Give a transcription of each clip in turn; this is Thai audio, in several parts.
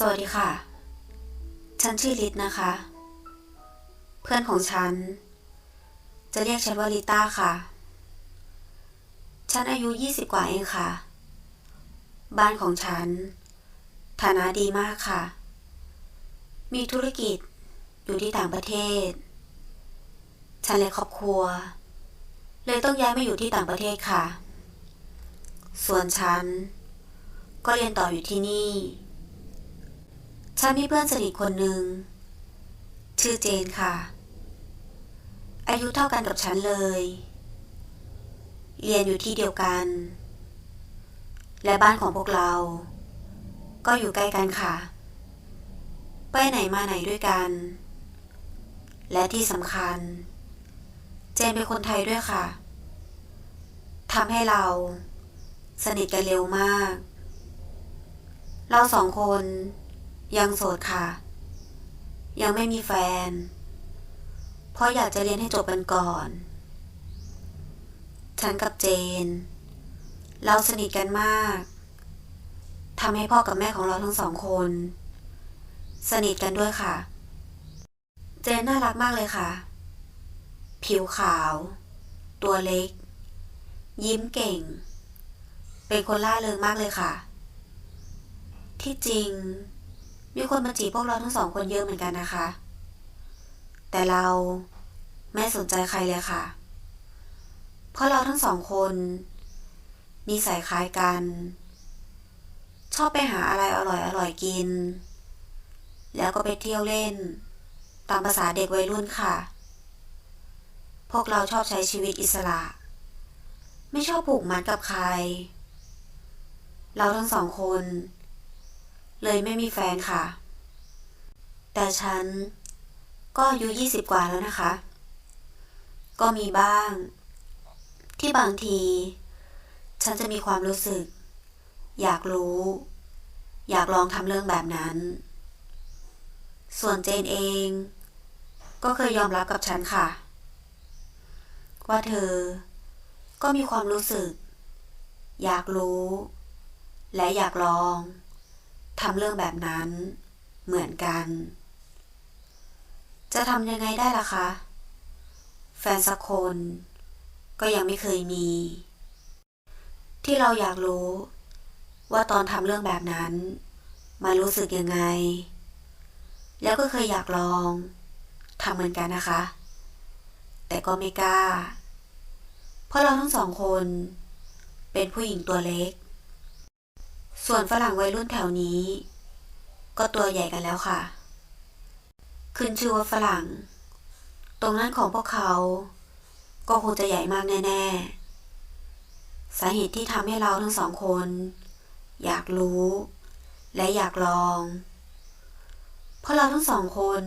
สวัสดีค่ะ ฉันชื่อลิตนะคะ เพื่อนของฉัน จะเรียกฉันว่าลิต้าค่ะ ฉันอายุ 20 กว่าเองค่ะ บ้านของฉัน ฐานะดีมากค่ะ มีธุรกิจอยู่ที่ต่างประเทศ ฉันและครอบครัว เลยต้องย้ายมาอยู่ที่ต่างประเทศค่ะ ส่วนฉัน ก็เรียนต่ออยู่ที่นี่ ฉันมีเพื่อนสนิทคนหนึ่ง ชื่อเจนค่ะ อายุเท่ากันกับฉันเลย เรียนอยู่ที่เดียวกัน และบ้านของพวกเรา ก็อยู่ใกล้กันค่ะ ไปไหนมาไหนด้วยกัน และที่สำคัญ เจนเป็นคนไทยด้วยค่ะทำให้เรา สนิทกันเร็วมาก เราสองคน ยังโสดค่ะ ยังไม่มีแฟน เพราะอยากจะเรียนให้จบกันก่อน ฉันกับเจน เราสนิทกันมากทำให้พ่อกับแม่ของเราทั้งสองคน สนิทกันด้วยค่ะ เจนน่ารักมากเลยค่ะ ผิวขาว ตัวเล็ก ยิ้มเก่ง เป็นคนล่าเริงมากเลยค่ะ ที่จริง มีคนมาจีบพวกเราทั้งสองคนเยอะเหมือนกันนะคะ แต่เราไม่สนใจใครเลยค่ะ เพราะเราทั้งสองคนนิสัยคล้ายกัน ชอบไปหาอะไรอร่อยอร่อยกิน แล้วก็ไปเที่ยวเล่น ตามภาษาเด็กวัยรุ่นค่ะ พวกเราชอบใช้ชีวิตอิสระ ไม่ชอบผูกมัดกับใคร เราทั้งสองคน เลยไม่มีแฟนค่ะ แต่ฉันก็อายุยี่สิบกว่าแล้วนะคะ ก็มีบ้าง ที่บางที ฉันจะมีความรู้สึก อยากรู้ อยากลองทำเรื่องแบบนั้น ส่วนเจนเอง ก็เคยยอมรับกับฉันค่ะ ว่าเธอ ก็มีความรู้สึก อยากรู้ และอยากลอง ทำเรื่องแบบนั้นเหมือนกัน จะทำยังไงได้ล่ะคะ แฟนสักคน ก็ยังไม่เคยมี ที่เราอยากรู้ ว่าตอนทำเรื่องแบบนั้นมันรู้สึกยังไง แล้วก็เคยอยากลองทำเหมือนกันนะคะ แต่ก็ไม่กล้า เพราะเราทั้งสองคน เป็นผู้หญิงตัวเล็ก ส่วนฝรั่งวัยรุ่นแถวนี้ ก็ตัวใหญ่กันแล้วค่ะ ขึ้นชื่อว่าฝรั่ง ตรงนั้นของพวกเขา ก็คงจะใหญ่มากแน่ ๆ สาเหตุที่ทำให้เราทั้งสองคน อยากรู้ และอยากลอง เพราะเราทั้งสองคน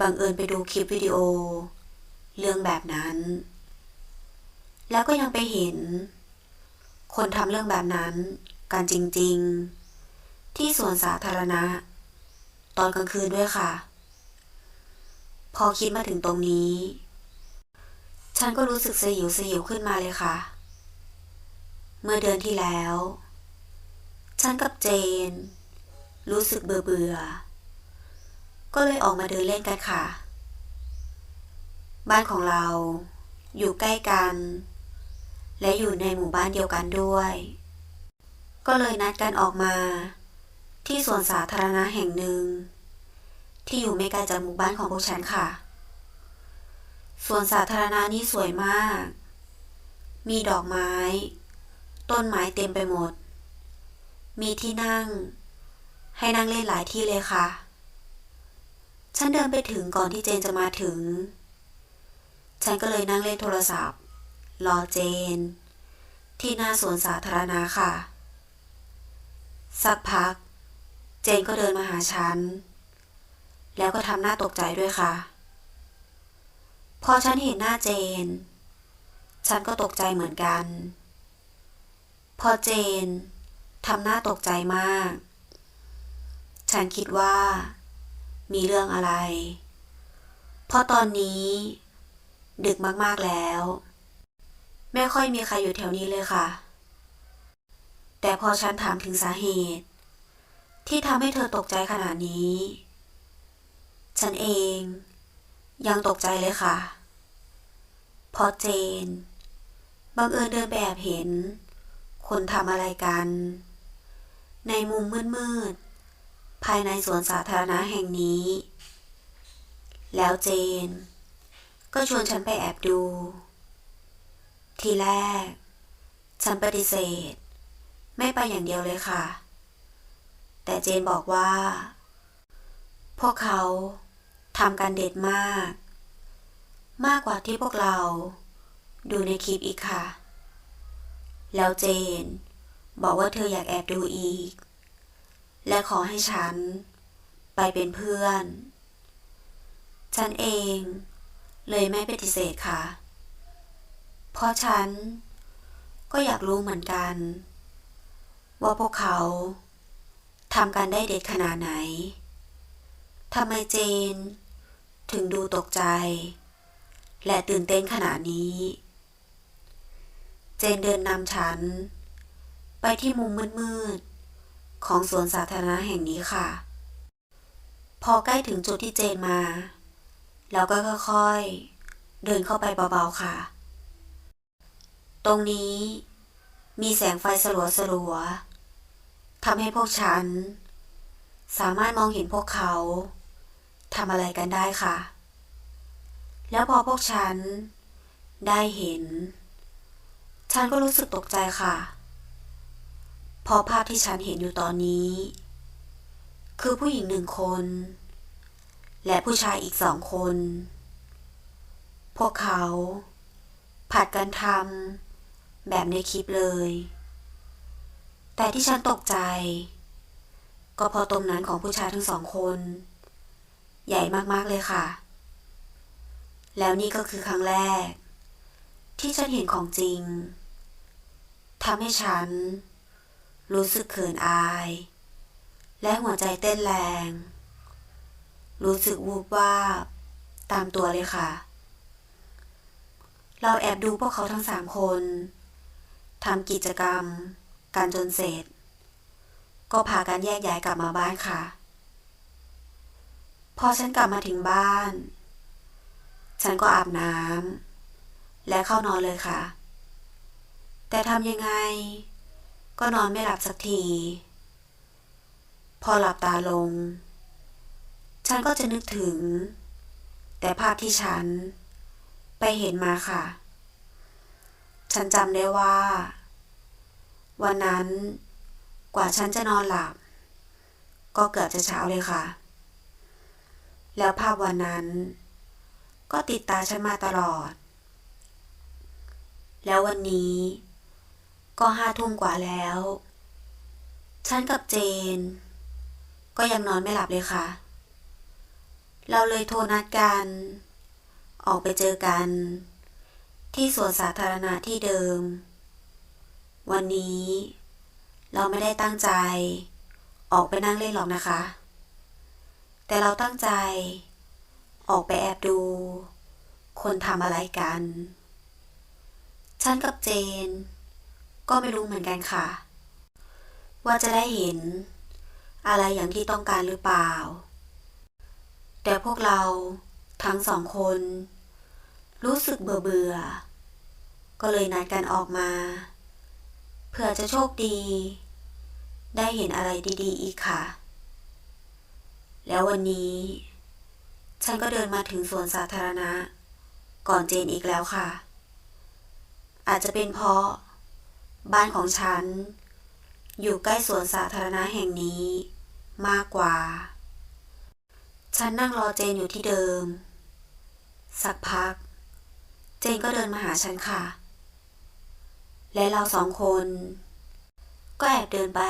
บังเอิญไปดูคลิปวิดีโอ เรื่องแบบนั้น แล้วก็ยังไปเห็น คนทำเรื่องแบบนั้น กันจริง ๆ ที่สวนสาธารณะ ตอนกลางคืนด้วยค่ะ พอคิดมาถึงตรงนี้ ฉันก็รู้สึกสยิวสยิวขึ้นมาเลยค่ะ เมื่อเดือนที่แล้ว ฉันกับเจน รู้สึกเบื่อเบื่อ ก็เลยออกมาเดินเล่นกันค่ะ บ้านของเราอยู่ใกล้กัน และอยู่ในหมู่บ้านเดียวกันด้วย ก็เลยนัดกันออกมา ที่สวนสาธารณะแห่งหนึ่ง ที่อยู่ไม่ไกลจากหมู่บ้านของพวกฉันค่ะสวนสาธารณะนี้สวยมาก มีดอกไม้ ต้นไม้เต็มไปหมด มีที่นั่ง ให้นั่งเล่นหลายที่เลยค่ะ ฉันเดินไปถึงก่อนที่เจนจะมาถึง ฉันก็เลยนั่งเล่นโทรศัพท์ รอเจน ที่หน้าสวนสาธารณะค่ะ สักพัก เจนก็เดินมาหาฉัน แล้วก็ทำหน้าตกใจด้วยค่ะ พอฉันเห็นหน้าเจน ฉันก็ตกใจเหมือนกัน พอเจนทำหน้าตกใจมาก ฉันคิดว่า มีเรื่องอะไร เพราะตอนนี้ ดึกมากๆแล้ว ไม่ค่อยมีใครอยู่แถวนี้เลยค่ะ แต่พอฉันถามถึงสาเหตุ ที่ทำให้เธอตกใจขนาดนี้ ฉันเอง ยังตกใจเลยค่ะพราะเจน บังเอิญเดินไปแอบเห็น คนทำอะไรกัน ในมุมมืดๆ ภายในสวนสาธารณะแห่งนี้ แล้วเจน ก็ชวนฉันไปแอบดู ทีแรก ฉันปฏิเสธ ไม่ไปอย่างเดียวเลยค่ะ แต่เจนบอกว่า พวกเขาทำกันเด็ดมาก มากกว่าที่พวกเรา ดูในคลิปอีกค่ะ แล้วเจน บอกว่าเธออยากแอบดูอีก และขอให้ฉัน ไปเป็นเพื่อน ฉันเองเลยไม่ปฏิเสธค่ะ เพราะฉันก็อยากรู้เหมือนกัน ว่าพวกเขาทำกันได้เด็ดขนาดไหนทำไมเจน ถึงดูตกใจ และตื่นเต้นขนาดนี้ เจนเดินนำฉัน ไปที่มุมมืดๆของสวนสาธารณะแห่งนี้ค่ะ พอใกล้ถึงจุดที่เจนมาเราก็ค่อยๆ เดินเข้าไปเบาๆค่ะ ตรงนี้มีแสงไฟสลัวๆ ทำให้พวกฉัน สามารถมองเห็นพวกเขาทำอะไรกันได้ค่ะ แล้วพอพวกฉัน ได้เห็น ฉันก็รู้สึกตกใจค่ะเพราะภาพที่ฉันเห็นอยู่ตอนนี้ คือผู้หญิงหนึ่งคน และผู้ชายอีกสองคน พวกเขา ผัดกันทำแบบในคลิปเลย แต่ที่ฉันตกใจ ก็พอตรงนั้นของผู้ชายทั้งสองคน ใหญ่มากๆเลยค่ะ แล้วนี่ก็คือครั้งแรก ที่ฉันเห็นของจริงทำให้ฉัน รู้สึกเขินอาย และหัวใจเต้นแรง รู้สึกวูบวาบตามตัวเลยค่ะ เราแอบดูพวกเขาทั้งสามคนทำกิจกรรม การจนเสร็จ ก็พากันแยกย้ายกลับมาบ้านค่ะ พอฉันกลับมาถึงบ้าน ฉันก็อาบน้ำและเข้านอนเลยค่ะ แต่ทำยังไง ก็นอนไม่หลับสักที พอหลับตาลง ฉันก็จะนึกถึง แต่ภาพที่ฉัน ไปเห็นมาค่ะ ฉันจำได้ว่า วันนั้นกว่าฉันจะนอนหลับ ก็เกือบจะเช้าเลยค่ะ แล้วภาพวันนั้น ก็ติดตาฉันมาตลอด แล้ววันนี้ก็ห้าทุ่มกว่าแล้ว ฉันกับเจน ก็ยังนอนไม่หลับเลยค่ะ เราเลยโทรนัดกัน ออกไปเจอกัน ที่สวนสาธารณะที่เดิม วันนี้ เราไม่ได้ตั้งใจ ออกไปนั่งเล่นหรอกนะคะ แต่เราตั้งใจ ออกไปแอบดู คนทำอะไรกัน ฉันกับเจน ก็ไม่รู้เหมือนกันค่ะ ว่าจะได้เห็น อะไรอย่างที่ต้องการหรือเปล่า แต่พวกเราทั้งสองคน รู้สึกเบื่อเบื่อ ก็เลยนัดกันออกมา เพื่อจะโชคดี ได้เห็นอะไรดีๆ อีกค่ะ แล้ววันนี้ ฉันก็เดินมาถึงสวนสาธารณะ ก่อนเจนอีกแล้วค่ะ อาจจะเป็นเพราะ บ้านของฉัน อยู่ใกล้สวนสาธารณะแห่งนี้มากกว่า ฉันนั่งรอเจนอยู่ที่เดิม สักพัก เจนก็เดินมาหาฉันค่ะ และเราสองคน ก็แอบเดินไป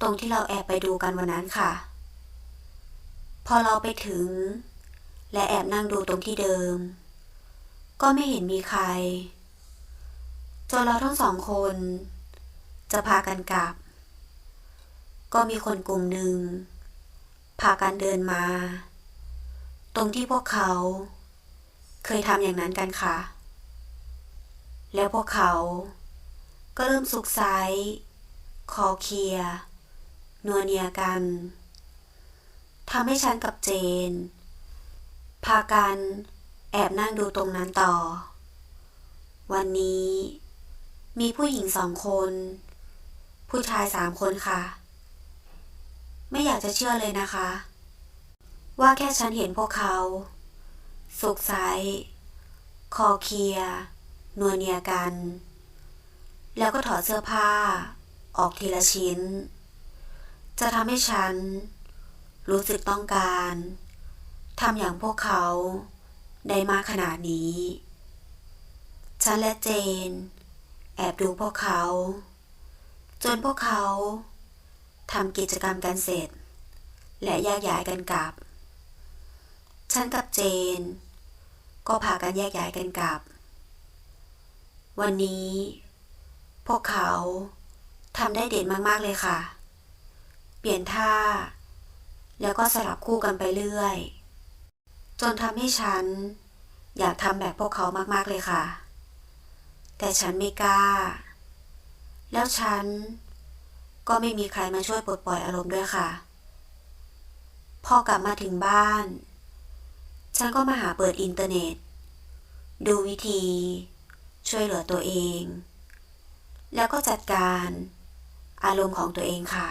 ตรงที่เราแอบไปดูกันวันนั้นค่ะ พอเราไปถึง และแอบนั่งดูตรงที่เดิม ก็ไม่เห็นมีใคร จนเราทั้งสองคน จะพากันกลับ ก็มีคนกลุ่มหนึ่งพากันเดินมา ตรงที่พวกเขา เคยทำอย่างนั้นกันค่ะ แล้วพวกเขา ก็เริ่มสุกไซส์คอเคลียนัวเนียกันทำให้ฉันกับเจน พากันแอบนั่งดูตรงนั้นต่อ วันนี้ มีผู้หญิงสองคน ผู้ชายสามคนค่ะ ไม่อยากจะเชื่อเลยนะคะ ว่าแค่ฉันเห็นพวกเขา สุกไซคอเคลียร์ นัวเนียกัน แล้วก็ถอดเสื้อผ้า ออกทีละชิ้น จะทำให้ฉัน รู้สึกต้องการทำอย่างพวกเขาได้มากขนาดนี้ ฉันและเจน แอบดูพวกเขา จนพวกเขาทำกิจกรรมกันเสร็จ และแยกย้ายกันกลับ ฉันกับเจน ก็พากันแยกย้ายกันกลับ วันนี้ พวกเขาทำได้เด่นมากๆเลยค่ะ เปลี่ยนท่า แล้วก็สลับคู่กันไปเรื่อย จนทำให้ฉัน อยากทำแบบพวกเขามากๆเลยค่ะ แต่ฉันไม่กล้า แล้วฉันก็ไม่มีใครมาช่วยปลดปล่อยอารมณ์ด้วยค่ะ พอกลับมาถึงบ้าน ฉันก็มาหาเปิดอินเทอร์เน็ต ดูวิธี ช่วยเหลือตัวเอง แล้วก็จัดการอารมณ์ของตัวเองค่ะ